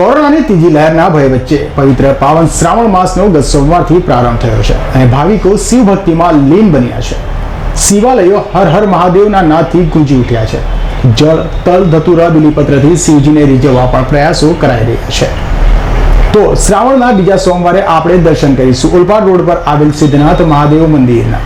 કોરોનાની ત્રીજી લહેરના ભય વચ્ચે પવિત્ર પાવન શ્રાવણ માસનો ગત સોમવારથી પ્રારંભ થયો છે અને ભાવિકો શિવ ભક્તિમાં લીન બન્યા છે. શિવાલયો હર હર મહાદેવના નાદથી ગુંજી ઉઠ્યા છે. જળ, તલ, ધતુરા બિલીપત્રથી શિવજીને રીઝવવા પણ પ્રયાસો કરાઈ રહ્યા છે. તો શ્રાવણના બીજા સોમવારે આપણે દર્શન કરીશું. ઓલપાડ રોડ પર આવેલ સિદ્ધનાથ મહાદેવ મંદિરના.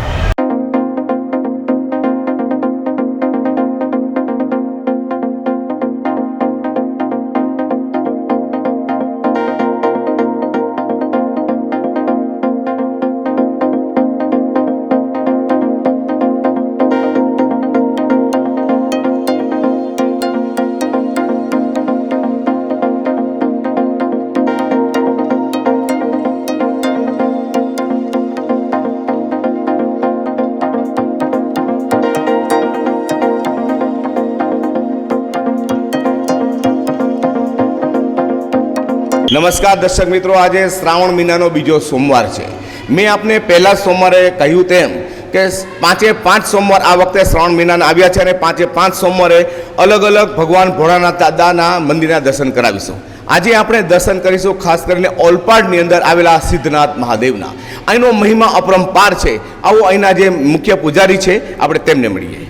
નમસ્કાર દર્શક મિત્રો, આજે શ્રાવણ મહિનાનો બીજો સોમવાર છે. મેં આપને પહેલા સોમવારે કહ્યું તેમ કે પાંચે પાંચ સોમવાર આ વખતે શ્રાવણ મહિનાના આવ્યા છે અને પાંચે પાંચ સોમવારે અલગ અલગ ભગવાન ભોળાનાથ દાદાના મંદિરના દર્શન કરાવીશું. આજે આપણે દર્શન કરીશું ખાસ કરીને ઓલપાડની અંદર આવેલા સિદ્ધનાથ મહાદેવના. અહીંનો મહિમા અપરંપાર છે. આવો અહીંના જે મુખ્ય પૂજારી છે, આપણે તેમને મળીએ.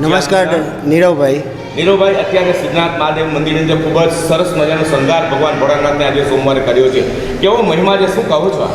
નમસ્કાર, નીરવભાઈ. નીરુભાઈ, અત્યારે સિદ્ધનાથ મહાદેવ મંદિરની અંદર ખૂબ જ સરસ મજાનો શણગાર ભગવાન ભોળાનાથને આજે સોમવારે કર્યો છે. કેવો મહિમા છે, શું કહો છો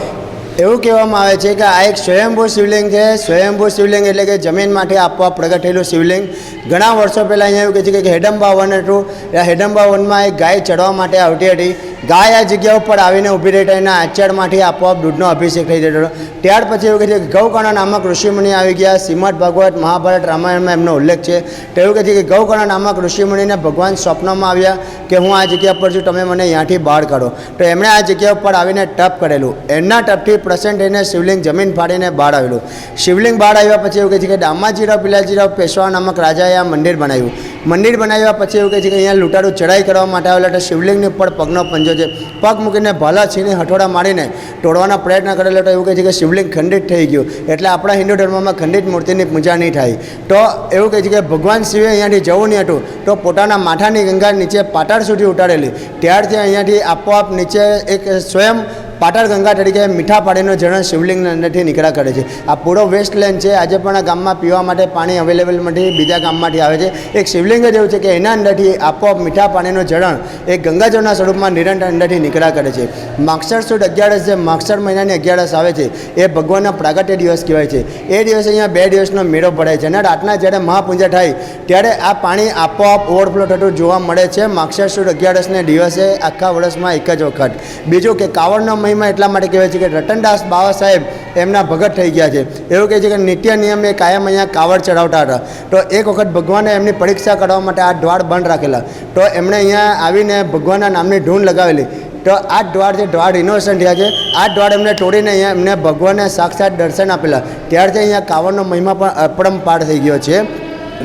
એવું કહેવામાં આવે છે કે આ એક સ્વયંભૂ શિવલિંગ છે. સ્વયંભૂ શિવલિંગ એટલે કે જમીન માટે આપવા પ્રગટેલું શિવલિંગ. ઘણા વર્ષો પહેલાં અહીંયા એવું કહે છે કે હેડમ્બા વન હતું. હેડમ્બા વનમાં એક ગાય ચડવા માટે આવતી હતી. ગાય આ જગ્યા ઉપર આવીને ઊભી રહી હતી એના આચળમાંથી આપોઆપ દૂધનો અભિષેક થઈ હતો. ત્યાર પછી એવું કહે છે કે ગૌકર્ણ નામક ઋષિમુનિ આવી ગયા. શ્રીમદ ભાગવત મહાભારત રામાયણમાં એમનો ઉલ્લેખ છે. તો એવું કહે છે કે ગૌકર્ણ નામક ઋષિમુનિને ભગવાન સ્વપ્નમાં આવ્યા કે હું આ જગ્યા પર છું, તમે મને અહીંયાથી બહાર કાઢો. તો એમણે આ જગ્યા ઉપર આવીને ટપ કરેલું. એમના ટપથી પ્રસન્ન થઈને શિવલિંગ જમીન ફાડીને બહાર આવેલું. શિવલિંગ બહાર આવ્યા પછી એવું કહે છે કે દામાજીરાવ, પિલાજીરાવ, પેશવા નામક રાજાએ આ મંદિર બનાવ્યું. મંદિર બનાવ્યા પછી એવું કહે છે કે અહીંયા લૂંટારું ચડાઈ કરવા માટે આવેલા એટલે શિવલિંગની ઉપર પગનો પંજો છે. પગ મૂકીને ભાલા છીને હઠોડા મારીને તોડવાના પ્રયત્ન કરેલો તો એવું કહે છે કે શિવલિંગ ખંડિત થઈ ગયું. એટલે આપણા હિન્દુ ધર્મમાં ખંડિત મૂર્તિની પૂજા નહીં થાય. તો એવું કહે છે કે ભગવાન શિવે અહીંયાથી જવું નહીં હતું. તો પોતાના માથાની ગંગા નીચે પાતાળ સુધી ઉતારેલી. ત્યારથી અહીંયાથી આપોઆપ નીચે એક સ્વયં પાટાળ ગંગા તરીકે મીઠા પાણીનો ઝરણ શિવલિંગની અંદરથી નીકળ્યા કરે છે. આ પૂરો વેસ્ટ લેન્ડ છે. આજે પણ આ ગામમાં પીવા માટે પાણી અવેલેબલ નથી. બીજા ગામમાંથી આવે છે. એક શિવલિંગ જ એવું છે કે એના અંદરથી આપોઆપ મીઠા પાણીનું ઝરણ એ ગંગાજળના સ્વરૂપમાં નિરંતર અંદરથી નીકળ્યા કરે છે. માક્ષર સુદ અગિયારસ જે માક્ષર મહિનાની અગિયારસ આવે છે, એ ભગવાનના પ્રાગટ્ય દિવસ કહેવાય છે. એ દિવસે અહીંયા બે દિવસનો મેળો ભરાય છે અને રાતના જ્યારે મહાપૂજા થાય, ત્યારે આ પાણી આપોઆપ ઓવરફ્લો થતું જોવા મળે છે. માક્ષર સુદ અગિયારસને દિવસે આખા વર્ષમાં એક જ વખત. બીજું કે કાવડનો મહિમા એટલા માટે કહેવાય છે કે રતનદાસ બાવા સાહેબ એમના ભગત થઈ ગયા છે. એવું કહે છે કે નિત્ય નિયમે કાયમ અહીંયા કાવડ ચડાવતા હતા. તો એક વખત ભગવાને એમની પરીક્ષા કરવા માટે આ દ્વાર બંધ રાખેલા. તો એમણે અહીંયા આવીને ભગવાનના નામની ધૂન લગાવેલી. તો આ દ્વાર જે દ્વાર ઇનોવેશન થયા છે, આ દ્વાર એમને તોડીને અહીંયા એમને ભગવાનને સાક્ષાત દર્શન આપેલા. ત્યારથી અહીંયા કાવડનો મહિમા પણ અપરંપાર થઈ ગયો છે.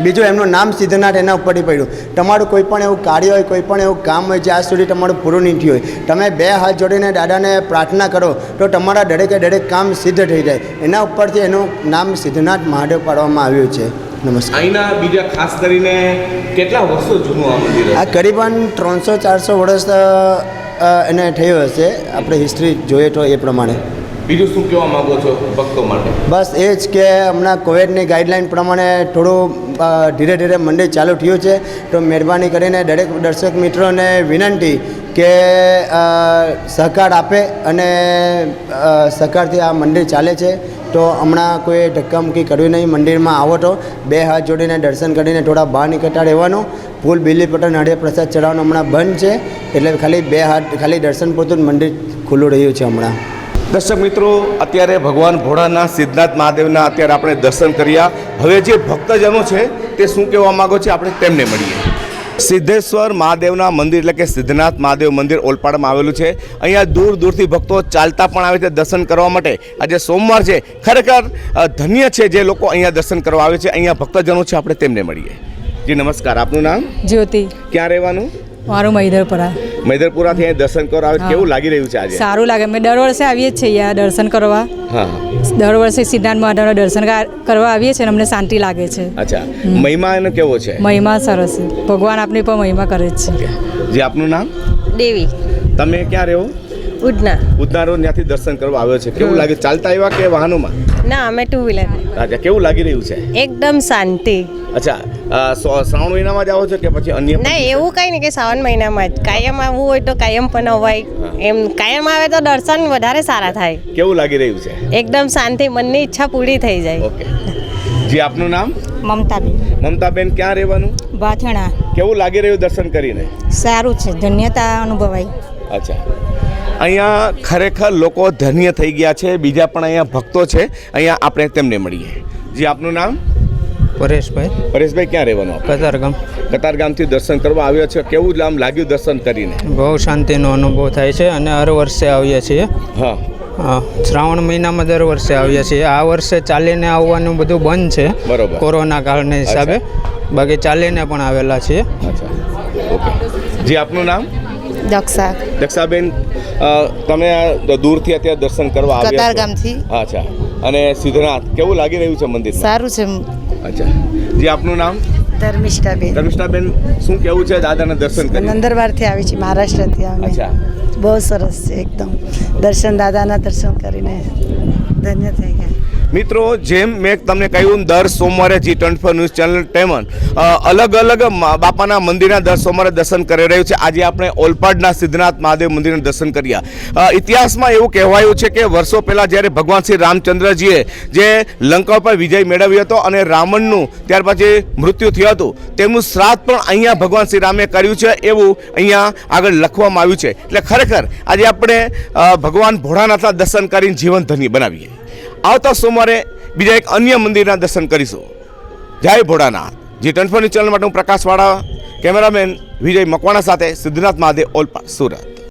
બીજું એમનું નામ સિદ્ધનાથ એના ઉપરથી પડ્યું. તમારું કોઈ પણ એવું કાર્ય હોય કોઈ પણ એવું કામ હોય જ્યાં સુધી તમારું પૂરું નહીં થયું હોય. તમે બે હાથ જોડીને દાદાને પ્રાર્થના કરો તો તમારા દરેકે દરેક કામ સિદ્ધ થઈ જાય. એના ઉપરથી એનું નામ સિદ્ધનાથ મહાદેવ પાડવામાં આવ્યું છે. નમસ્કાર. અહીંના બીજા ખાસ કરીને કેટલા વર્ષો જૂનું આ મંદિર આ કરીબન ત્રણસો ચારસો વર્ષ એને થયું હશે. આપણે હિસ્ટ્રી જોઈએ તો એ પ્રમાણે. બીજું શું કહેવા માગો છો ભક્તો માટે? બસ એ જ કે હમણાં કોવિડની ગાઈડલાઈન પ્રમાણે થોડું ધીરે ધીરે મંદિર ચાલુ થયું છે. તો મહેરબાની કરીને દરેક દર્શક મિત્રોને વિનંતી કે સહકાર આપે અને સહકારથી આ મંદિર ચાલે છે. તો હમણાં કોઈ ધક્કામુક્કી કરવી નહીં, મંદિરમાં આવો તો બે હાથ જોડીને દર્શન કરીને થોડા બહાર નીકળતા રહેવાનું. ફૂલ બિલી પટેલ નાળિયેર પ્રસાદ ચડાવવાનું હમણાં બંધ છે. એટલે ખાલી બે હાથ, ખાલી દર્શન પૂરતું મંદિર ખુલ્લું રહ્યું છે હમણાં. દર્શક મિત્રો અત્યારે ભગવાન ભોળાના સિદ્ધનાથ મહાદેવના અત્યારે આપણે દર્શન કર્યા. હવે જે ભક્તજનો છે તે શું કહેવા માંગો છે? આપણે તેમને મળીએ. સિદ્ધેશ્વર મહાદેવના મંદિર એટલે કે સિદ્ધનાથ મહાદેવ મંદિર ઓલપાડમાં આવેલું છે. અહીંયા દૂર દૂરથી ભક્તો ચાલતા પણ આવે છે દર્શન કરવા માટે. આજે સોમવાર છે. ખરેખર ધન્ય છે જે લોકો અહીંયા દર્શન કરવા આવે છે. અહીંયા ભક્તજનો છે આપણે તેમને મળીએ. જી નમસ્કાર. આપનું નામ? જ્યોતિ. ક્યાં રહેવાનું? મારું મૈદરપુરા. મૈદરપુરાથી અહીં દર્શન કરવા આવે કેવું લાગી રહ્યું છે આજે? સારું લાગે. અમે દર વર્ષે આવીએ જ છીએ અહીંયા દર્શન કરવા. હા. દર વર્ષે સિદ્ધાર્થ મહાદેવના દર્શન કરવા આવીએ છીએ અને અમને શાંતિ લાગે છે. અચ્છા. મહિમા એનો કેવો છે? મહિમા સરસ છે. ભગવાન આપની પણ મહિમા કરે જ છે. જે આપનું નામ? દેવી. તમે ક્યાં રહો? ઉડના. ઉદનારો ત્યાંથી દર્શન કરવા આવ્યો છે. કેવું લાગે? ચાલતા આવ્યા કે વાહનોમાં? ના અમે ટુ વ્હીલર અચ્છા કેવું લાગી રહ્યું છે? એકદમ શાંતિ. અચ્છા શ્રાવણ મહિનામાં જ આવો છો કે પછી અન્ય ના એવું કંઈ નહીં કે શ્રાવણ મહિનામાં જ. કાયમ આવવું હોય તો કાયમ પણ અવાય. એમ કાયમ આવે તો દર્શન વધારે સારા થાય. કેવું લાગી રહ્યું છે? એકદમ શાંતિ મનની ઈચ્છા પૂરી થઈ જાય. ઓકે. જી આપનું નામ? મમતાબેન. મમતાબેન ક્યાં રહેવાનું? ભાથણા કેવું લાગી રહ્યું દર્શન કરીને? સારું છે ધન્યતા અનુભવાય. અચ્છા. અહીંયા ખરેખર લોકો ધન્ય થઈ ગયા છે બીજા પણ અહીંયા ભક્તો છે. અહીંયા આપણે તેમને મળીએ. જી આપનું નામ? પરેશભાઈ. પરેશભાઈ ક્યાં રહેવાનું કતારગામ. કતારગામથી દર્શન કરવા આવ્યા છે. કેવું આમ લાગ્યું દર્શન કરીને? બહુ શાંતિનો અનુભવ થાય છે અને હર વર્ષે આવીએ છીએ. હા. શ્રાવણ મહિનામાં દર વર્ષે આવીએ છીએ. આ વર્ષે ચાલીને આવવાનું બધું બંધ છે. બરોબર. કોરોના કાળને હિસાબે. બાકી ચાલીને પણ આવેલા છીએ. ઓકે. જી આપનું નામ? દક્ષા. દક્ષાબેન તમે આ દૂરથી અત્યારે દર્શન કરવા આવ્યા છો. કતારગામથી. અચ્છા. અને સિદ્ધનાથ કેવું લાગી રહ્યું છે મંદિર સારું છે. અચ્છા. જી આપનું નામ? ધર્મિષ્ઠાબેન. ધર્મિષ્ઠાબેન શું કેવું છે દાદાના દર્શન કરી? નંદરબારથી આવી છે મહારાષ્ટ્રથી અમે. અચ્છા. બહુ સરસ છે એકદમ. દર્શન દાદાના દર્શન કરીને ધન્ય થઈ ગયા. મિત્રો, જેમ મેં તમને કહ્યું, દર સોમવારે G twenty four news channel ટેમન અલગ અલગ બાપાના મંદિરના દર સોમવારે દર્શન કરી રહ્યું છે. આજે આપણે ઓલપાડના સિદ્ધનાથ મહાદેવ મંદિરના દર્શન કર્યા. ઇતિહાસમાં એવું કહેવાયું છે કે વર્ષો પહેલાં જ્યારે ભગવાન શ્રી રામચંદ્રજીએ જે લંકા પર વિજય મેળવ્યો હતો અને રાવણનું ત્યાર પછી મૃત્યુ થયું હતું, તેમનું શ્રાદ્ધ પણ અહીંયા ભગવાન શ્રી રામે કર્યું છે એવું અહીંયા આગળ લખવામાં આવ્યું છે. એટલે ખરેખર આજે આપણે ભગવાન ભોળાનાથના દર્શન કરીને જીવન ધન્ય બનાવીએ. આવતા સોમવારે બીજા એક અન્ય મંદિરના દર્શન કરીશું. જય ભોળાનાથ. જે ટનફોની ચેનલ માટે હું પ્રકાશવાળા, કેમેરામેન વિજય મકવાણા સાથે સિદ્ધનાથ મહાદેવ ઓલપા સુરત.